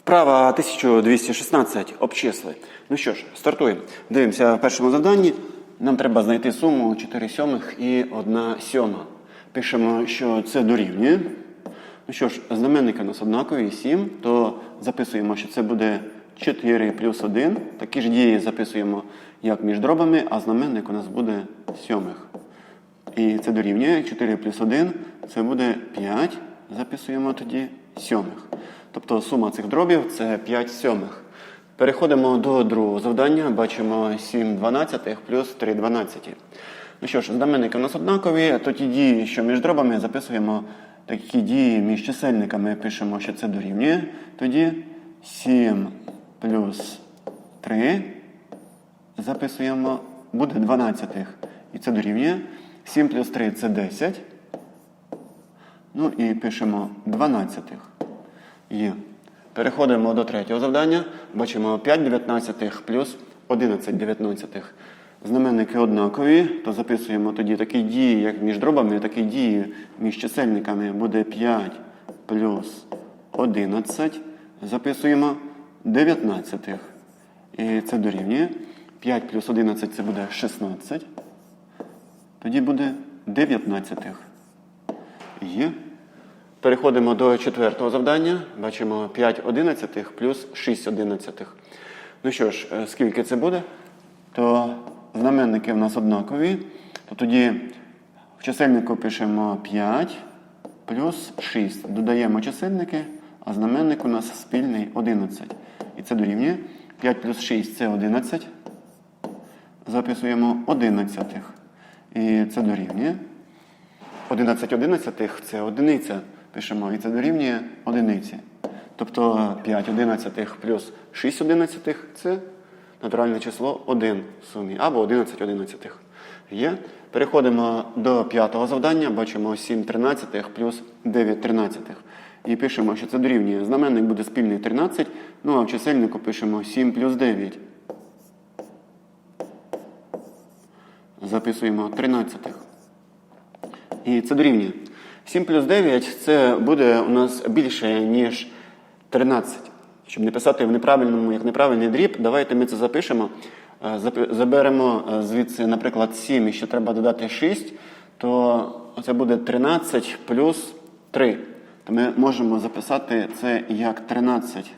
Вправа 1216 обчисли. Ну що ж, стартуємо. Дивимося в першому завданні. Нам треба знайти суму 4 сьомих і 1 сьома. Пишемо, що це дорівнює. Ну що ж, знаменники у нас однакові 7, то записуємо, що це буде 4 плюс 1. Такі ж дії записуємо як між дробами, а знаменник у нас буде сьомих. І це дорівнює 4 плюс 1, це буде 5. Записуємо тоді сьомих. Тобто сума цих дробів це 5 сьомих. Переходимо до другого завдання. Бачимо 7 дванадцятих плюс 3 дванадцяті. Ну що ж, знаменники у нас однакові, то ті дії, що між дробами, записуємо такі дії між чисельниками, пишемо, що це дорівнює. Тоді 7 плюс 3 записуємо, буде 12. І це дорівнює. 7 плюс 3 це 10. Ну і пишемо 12. Є. Переходимо до третього завдання. Бачимо 5 дев'ятнадцятих плюс 11 дев'ятнадцятих. Знаменники однакові, то записуємо тоді такі дії, як між дробами, такі дії між чисельниками буде 5 плюс 11. Записуємо 19. І це дорівнює. 5 плюс 11 це буде 16. Тоді буде 19. Є. Переходимо до четвертого завдання. Бачимо 5 одинадцятих плюс 6 одинадцятих. Ну що ж, е, скільки це буде? То знаменники в нас однакові. То тоді в чисельнику пишемо 5 плюс 6. Додаємо чисельники, а знаменник у нас спільний 11. І це дорівнює. 5 плюс 6 це 11. Записуємо 11. І це дорівнює. 11 одинадцятих це одиниця. Пишемо, і це дорівнює одиниці. Тобто 5 одинадцятих плюс 6 одинадцятих це натуральне число 1 в сумі, або 11 одинадцятих. Є. Переходимо до п'ятого завдання. Бачимо 7 тринадцятих плюс 9 тринадцятих. І пишемо, що це дорівнює. Знаменник буде спільний 13, ну а в чисельнику пишемо 7 плюс 9. Записуємо 13. І це дорівнює. 7 плюс 9 це буде у нас більше, ніж 13. Щоб не писати в неправильному, як неправильний дріб, давайте ми це запишемо. Е, Заберемо е, звідси, наприклад, 7 і ще треба додати 6, то це буде 13 плюс 3. То ми можемо записати це як 13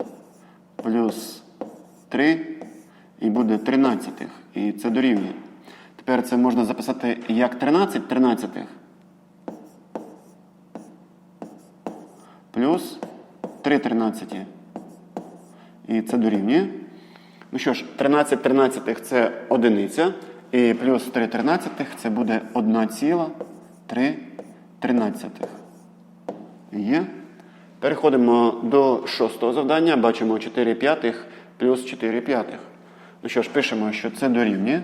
плюс 3 і буде 13. І це дорівнює. Тепер це можна записати як 13 тринадцятих. Плюс 3 тринадцяті. І це дорівнює. Ну що ж, 13 тринадцятих це одиниця. І плюс 3 тринадцятих це буде 1,3 тринадцятих. Є. Переходимо до шостого завдання. Бачимо 4 п'ятих плюс 4 п'ятих. Ну що ж, пишемо, що це дорівнює.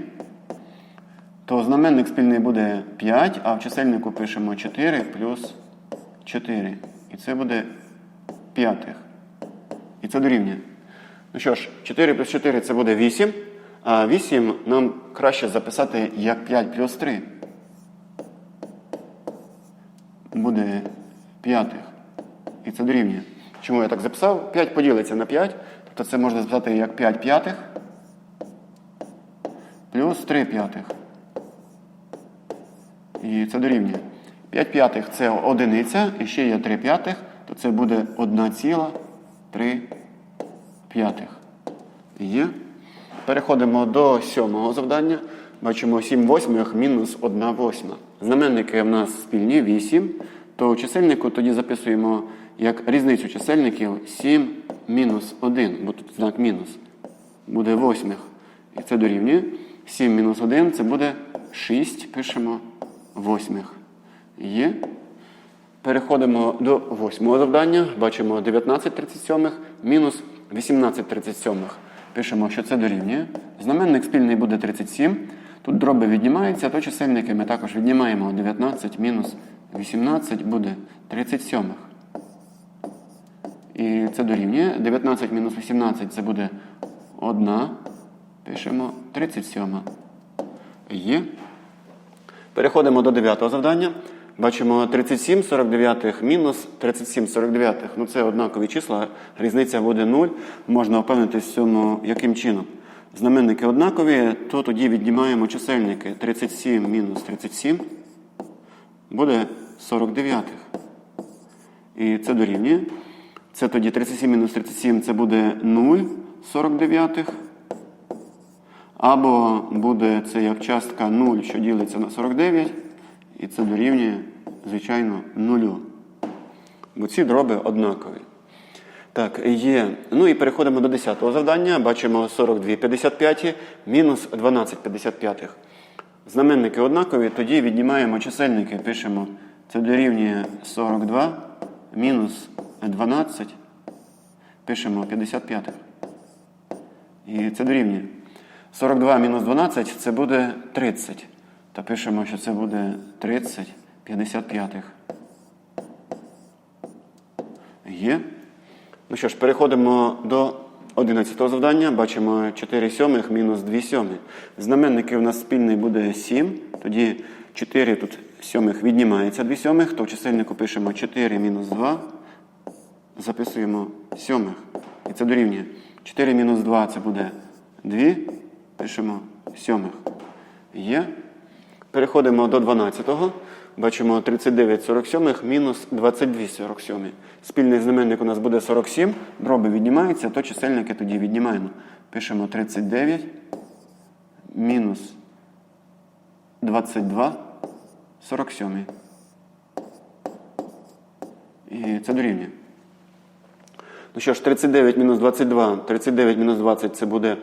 То знаменник спільний буде 5, а в чисельнику пишемо 4 плюс 4. І це буде п'ятих. І це дорівнює. Ну що ж, 4 плюс 4 це буде 8. А 8 нам краще записати як 5 плюс 3. Буде п'ятих. І це дорівнює. Чому я так записав? 5 поділиться на 5. Тобто це можна записати як 5 п'ятих плюс 3 п'ятих. І це дорівнює. 5 п'ятих це одиниця, і ще є 3 п'ятих, то це буде 1,3 п'ятих. Є. Переходимо до сьомого завдання. Бачимо 7 восьмих мінус 1 восьма. Знаменники в нас спільні 8, то у чисельнику тоді записуємо як різницю чисельників 7 мінус 1, бо тут знак мінус. Буде восьмих. І це дорівнює. 7 мінус 1 це буде 6, пишемо восьмих. Є. Переходимо до восьмого завдання. Бачимо 19 37 мінус 18 37. Пишемо, що це дорівнює. Знаменник спільний буде 37. Тут дроби віднімаються, то чисельники ми також віднімаємо. 19 мінус 18 буде 37. І це дорівнює. 19 мінус 18 це буде 1. Пишемо 37. Є. Переходимо до дев'ятого завдання. Бачимо 37 49 мінус 37 49. Ну це однакові числа, різниця буде 0. Можна впевнитися в цьому яким чином. Знаменники однакові, то тоді віднімаємо чисельники 37 мінус 37 буде 49. І це дорівнює. Це тоді 37 мінус 37 це буде 0 49. Або буде це як частка 0, що ділиться на 49. І це дорівнює, звичайно, 0. Бо ці дроби однакові. Так, є. Ну і переходимо до 10-го завдання. Бачимо 42 55 мінус 12 55. Знаменники однакові, тоді віднімаємо чисельники, пишемо. Це дорівнює 42 мінус 12. Пишемо 55. І це дорівнює. 42 мінус 12 це буде 30. Та пишемо, що це буде 30 55. Є. Ну що ж, переходимо до 11 завдання. Бачимо 4 сьомих мінус 2 сьомих. Знаменники у нас спільний буде 7. Тоді 4 тут сьомих віднімається 2 сьомих, то в чисельнику пишемо 4 мінус 2. Записуємо сьомих. І це дорівнює. 4 мінус 2 це буде 2. Пишемо сьомих. Є. Переходимо до 12-го. Бачимо 39 47 мінус 22 47. Спільний знаменник у нас буде 47. Дроби віднімаються, то чисельники тоді віднімаємо. Пишемо 39 мінус 22 47. І це дорівнює. Ну що ж, 39 мінус 22, 39 мінус 20 це буде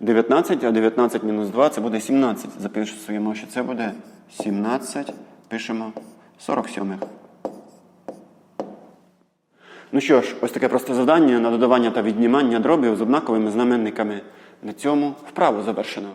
19, а 19 мінус 2 це буде 17. Запишемо, що це буде 17. Пишемо 47. Ну що ж, ось таке просте завдання на додавання та віднімання дробів з однаковими знаменниками. На цьому вправу завершено.